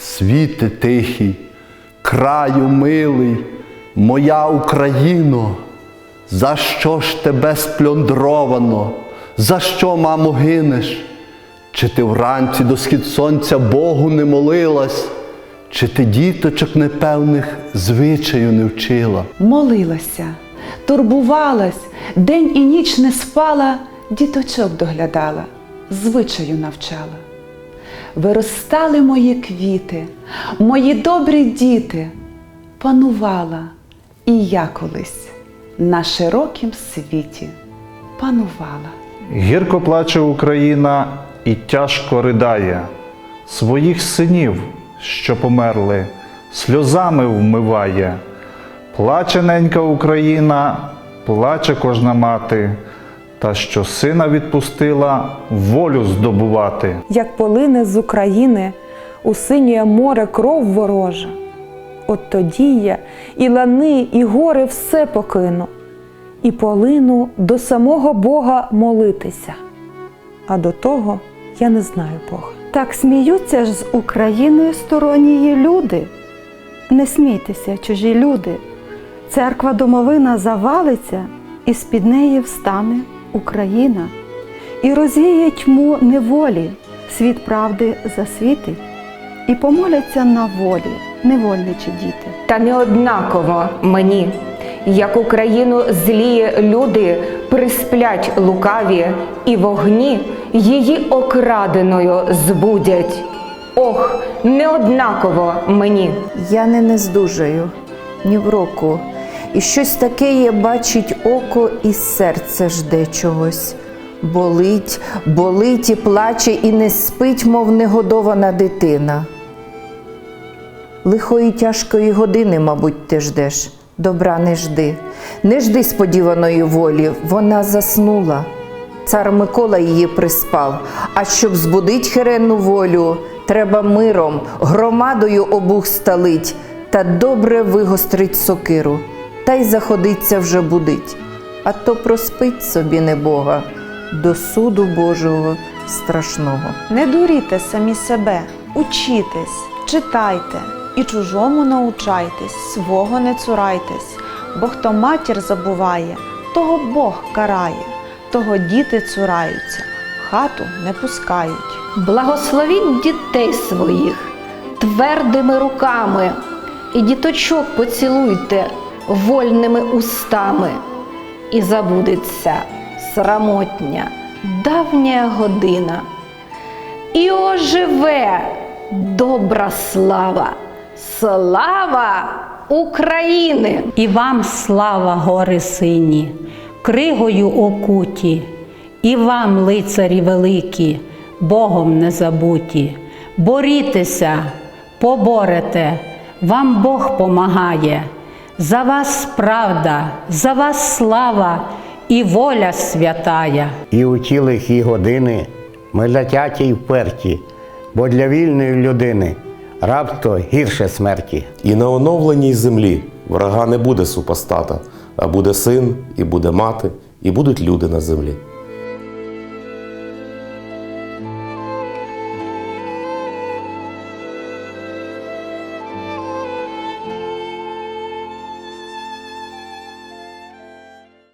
світи тихий, краю милий, моя Україно, за що ж тебе спльондровано, за що, мамо, гинеш? Чи ти вранці до схід сонця Богу не молилась, чи ти діточок непевних звичаю не вчила? Молилася, турбувалась, день і ніч не спала, діточок доглядала, звичаю навчала. Виростали мої квіти, мої добрі діти, панувала і я колись на широкім світі панувала. Гірко плаче Україна і тяжко ридає своїх синів, що померли, сльозами вмиває. Плаче ненька Україна, плаче кожна мати, та що сина відпустила волю здобувати. як полине з України у синє море кров ворожа. От тоді я і лани, і гори все покину, і полину до самого Бога молитися. А до того я не знаю Бога. Так сміються ж з Україною сторонні люди. Не смійтеся, чужі люди. Церква домовина завалиться, і з-під неї встане Україна. І розвіє тьму неволі, світ правди засвітить, і помоляться на волі, невольничі діти. Та не однаково мені, як Україну злі люди присплять лукаві, і вогні її окраденою збудять. Ох, не однаково мені. Я не нездужаю ні в року. І щось таке є бачить око, і серце жде чогось. Болить, болить і плаче, і не спить, мов негодована дитина. Лихої тяжкої години, мабуть, ти ждеш. Добра не жди. Не жди сподіваної волі, вона заснула. Цар Микола її приспав. А щоб збудить херенну волю, треба миром, громадою обух сталить, та добре вигострить сокиру, та й заходиться вже будить. А то проспить собі небога до суду Божого страшного. Не дуріте самі себе, учітесь, читайте і чужому научайтесь, свого не цурайтесь, бо хто матір забуває, того Бог карає, того діти цураються, хату не пускають. Благословіть дітей своїх твердими руками і діточок поцілуйте вольними устами, і забудеться срамотня, давня година. І оживе добра слава, слава України! І вам слава, гори сині, кригою окуті, і вам, лицарі великі, Богом не забуті. Борітеся, поборете, вам Бог помагає. За вас правда, за вас слава і воля святая. І у ті лихі години ми затяті й вперті, бо для вільної людини рабство гірше смерті. І на оновленій землі врага не буде супостата, а буде син, і буде мати, і будуть люди на землі.